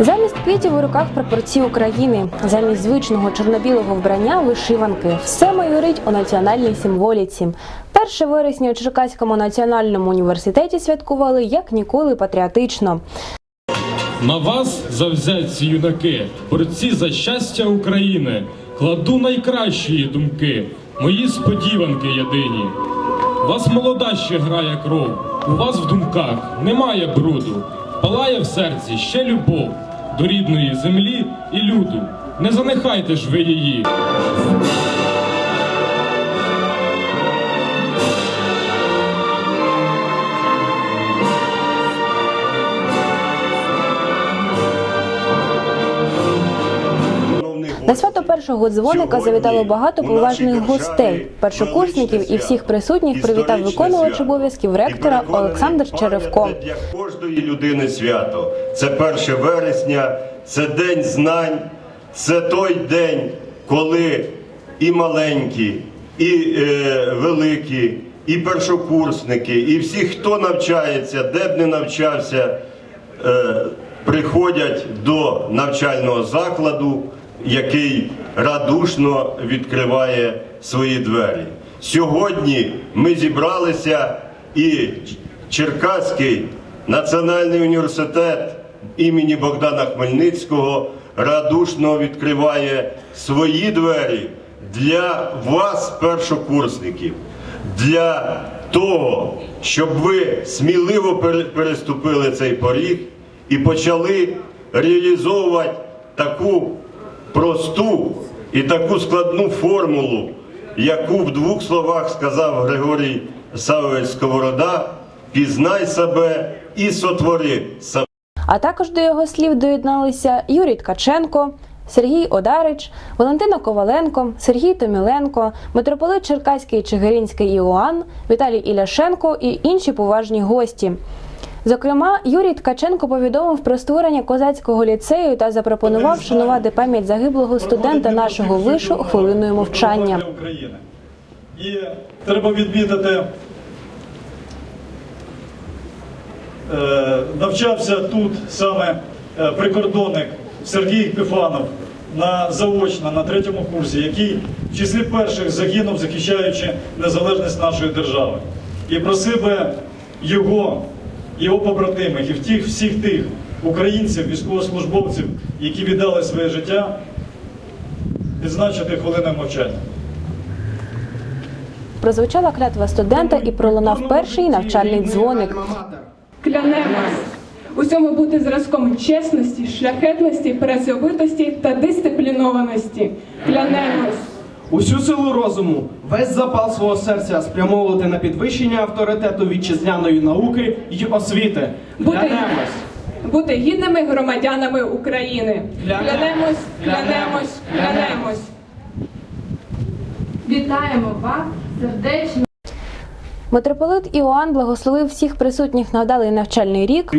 Замість квітів у руках прапорці України, замість звичного чорно-білого вбрання вишиванки. Все майорить у національній символіці. 1 вересня у Черкаському національному університеті святкували як ніколи патріотично. На вас завзяться юнаки, борці за щастя України. Кладу найкращі думки, мої сподіванки єдині. Вас молода ще грає кров, у вас в думках немає бруду, палає в серці ще любов до рідної землі і люду. Не занехайте ж ви її. На свято першого дзвоника завітало багато поважних гостей. Першокурсників і всіх присутніх привітав виконувач обов'язків ректора Олександр Черевко. Для кожної людини свято. Це 1 вересня, це день знань, це той день, коли і маленькі, і е, великі, і першокурсники, і всі, хто навчається, де б не навчався, е, приходять до навчального закладу, який радушно відкриває свої двері. Сьогодні ми зібралися і Черкаський національний університет імені Богдана Хмельницького радушно відкриває свої двері для вас, першокурсників, для того, щоб ви сміливо переступили цей поріг і почали реалізовувати таку просту і таку складну формулу, яку в двох словах сказав Григорій Савович Сковорода: пізнай себе і сотвори себе. А також до його слів доєдналися Юрій Ткаченко, Сергій Одарич, Валентина Коваленко, Сергій Томіленко, митрополит Черкаський Чигиринський Іоанн, Віталій Іляшенко і інші поважні гості. Зокрема, Юрій Ткаченко повідомив про створення козацького ліцею та запропонував вшанувати пам'ять загиблого студента нашого вишу хвилиною мовчання. України. І треба відмітити, е, навчався тут саме е, прикордонник Сергій Пифанов на заочно на третьому курсі, який в числі перших загинув, захищаючи незалежність нашої держави. І просив би його, його побратимих і втіх, всіх тих українців, військовослужбовців, які віддали своє життя, відзначити хвилиною мовчання. Прозвучала клятва студента і пролунав перший навчальний дзвоник. Клянемось усьому бути зразком чесності, шляхетності, працьовитості та дисциплінованості. Клянемось Усю силу розуму, весь запал свого серця спрямовувати на підвищення авторитету вітчизняної науки й освіти. Бути- бути гідними громадянами України. Клянемось, клянемось, клянемось. Вітаємо вас сердечно. Митрополит Іоанн благословив всіх присутніх на вдалий навчальний рік.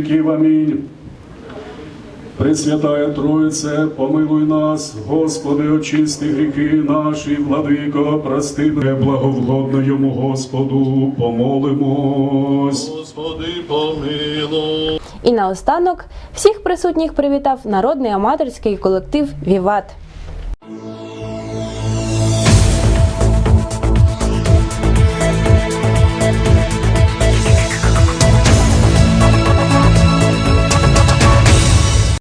Пресвятая Троїце, помилуй нас, Господи, очисти гріхи наші, владико, прости, благовгодно йому Господу, помолимось. І наостанок всіх присутніх привітав народний аматорський колектив Віват.